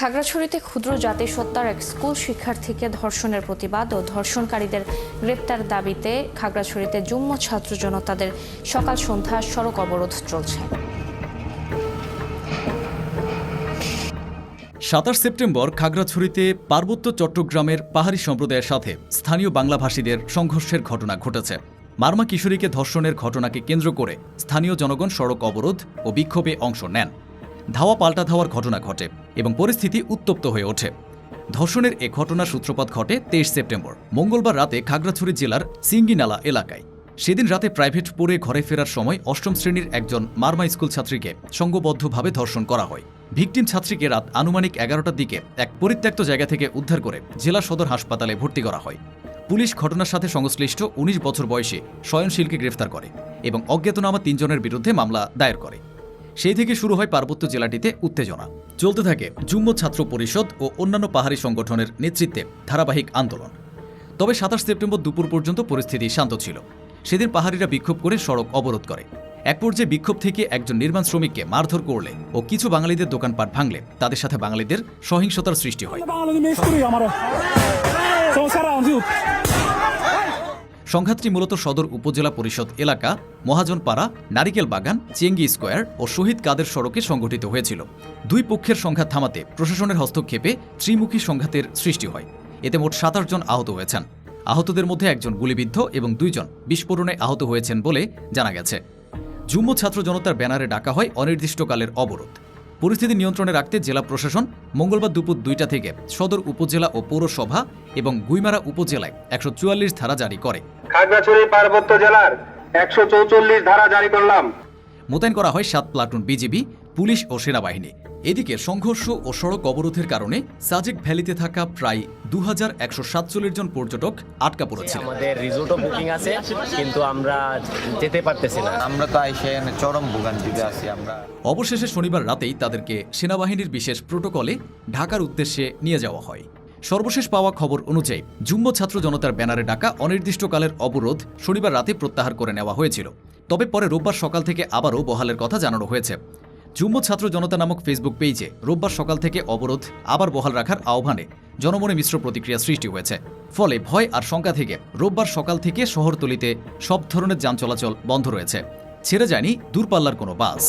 খাগড়াছড়িতে ক্ষুদ্র জাতিসত্তার এক স্কুল শিক্ষার্থীকে ধর্ষণের প্রতিবাদ ও ধর্ষণকারীদের গ্রেপ্তার দাবিতে খাগড়াছড়িতে যুগ্ম ছাত্র জনতাদের সকাল সন্ধ্যা সড়ক অবরোধ চলছে। সাতাশ সেপ্টেম্বর খাগড়াছড়িতে পার্বত্য চট্টগ্রামের পাহাড়ি সম্প্রদায়ের সাথে স্থানীয় বাংলাভাষীদের সংঘর্ষের ঘটনা ঘটেছে। মার্মা কিশোরীকে ধর্ষণের ঘটনাকে কেন্দ্র করে স্থানীয় জনগণ সড়ক অবরোধ ও বিক্ষোভে অংশ নেন। ধাওয়া পাল্টা ধাওয়ার ঘটনা ঘটে। এবং পরিস্থিতি উত্তপ্ত হয়ে ওঠে। ধর্ষণের এ ঘটনার সূত্রপাত ঘটে তেইশ সেপ্টেম্বর, মঙ্গলবার রাতে খাগড়াছড়ি জেলার সিঙ্গিনালা এলাকায়। সেদিন রাতে প্রাইভেট পড়ে ঘরে ফেরার সময় অষ্টম শ্রেণির একজন মার্মা স্কুল ছাত্রীকে সংঘবদ্ধভাবে ধর্ষণ করা হয়। ভিকটিম ছাত্রীকে রাত আনুমানিক এগারোটার দিকে এক পরিত্যক্ত জায়গা থেকে উদ্ধার করে জেলা সদর হাসপাতালে ভর্তি করা হয়। পুলিশ ঘটনার সাথে সংশ্লিষ্ট উনিশ বছর বয়সী শয়নশীলকে গ্রেফতার করে এবং অজ্ঞাতনামা তিনজনের বিরুদ্ধে মামলা দায়ের করে। সেই থেকে শুরু হয় পার্বত্য জেলাটিতে উত্তেজনা। চলতে থাকে যুগ্ম ছাত্র পরিষদ ও অন্যান্য পাহাড়ি সংগঠনের নেতৃত্বে ধারাবাহিক আন্দোলন। তবে সাতাশ সেপ্টেম্বর দুপুর পর্যন্ত পরিস্থিতি শান্ত ছিল। সেদিন পাহাড়িরা বিক্ষোভ করে সড়ক অবরোধ করে। এক পর্যায়ে বিক্ষোভ থেকে একজন নির্মাণ শ্রমিককে মারধর করলে ও কিছু বাঙালিদের দোকানপাট ভাঙলে তাদের সাথে বাঙালিদের সহিংসতার সৃষ্টি হয়। সংঘাতটি মূলত সদর উপজেলা পরিষদ এলাকা, মহাজনপাড়া, নারিকেল বাগান, চেঙ্গি স্কোয়ার ও শহীদ কাদের সড়কে সংঘটিত হয়েছিল। দুই পক্ষের সংঘাত থামাতে প্রশাসনের হস্তক্ষেপে ত্রিমুখী সংঘাতের সৃষ্টি হয়। এতে মোট সাতাশ জন আহত হয়েছেন। আহতদের মধ্যে একজন গুলিবিদ্ধ এবং দুইজন বিস্ফোরণে আহত হয়েছেন বলে জানা গেছে। যুগ্ম ছাত্র জনতার ব্যানারে ডাকা হয় অনির্দিষ্টকালের অবরোধ। পরিস্থিতি নিয়ন্ত্রণে রাখতে জেলা প্রশাসন মঙ্গলবার দুপুর দুইটা থেকে সদর উপজেলা ও পৌরসভা এবং গুইমারা উপজেলায় একশো চুয়াল্লিশ ধারা জারি করে। খাগড়াছড়ি পার্বত্য জেলার একশো চৌচল্লিশ ধারা জারি করলাম। মোতায়েন করা হয় সাত প্লাটুন বিজিবি পুলিশ ও সেনাবাহিনী। এদিকে সংঘর্ষ ও সড়ক অবরোধের কারণে সাজেক ভ্যালিতে থাকা প্রায় দু হাজার একশো সাতচল্লিশ জন পর্যটক আটকা পড়েছে আমাদের রিসোর্টও বুকিং আছে কিন্তু আমরা যেতে পারতেছি না। আমরা তো আইসে চরম ভোগান্তিতে আছি আমরা। অবশেষে শনিবার রাতেই তাদেরকে সেনাবাহিনীর বিশেষ প্রোটোকলে ঢাকার উদ্দেশ্যে নিয়ে যাওয়া হয়। সর্বশেষ পাওয়া খবর অনুযায়ী, যুগ্ম ছাত্র জনতার ব্যানারে ডাকা অনির্দিষ্টকালের অবরোধ শনিবার রাতে প্রত্যাহার করে নেওয়া হয়েছিল। তবে পরে রোববার সকাল থেকে আবারও বহালের কথা জানানো হয়েছে। যুগ্ম ছাত্র জনতা নামক ফেসবুক পেজে রোববার সকাল থেকে অবরোধ, আবার বহাল রাখার আহ্বানে জনমনে মিশ্র প্রতিক্রিয়া সৃষ্টি হয়েছে। ফলে ভয় আর শঙ্কা থেকে রোববার সকাল থেকে শহরতলিতে সব ধরনের যান চলাচল বন্ধ রয়েছে। ছেড়ে যায়নি দূরপাল্লার কোনো বাস।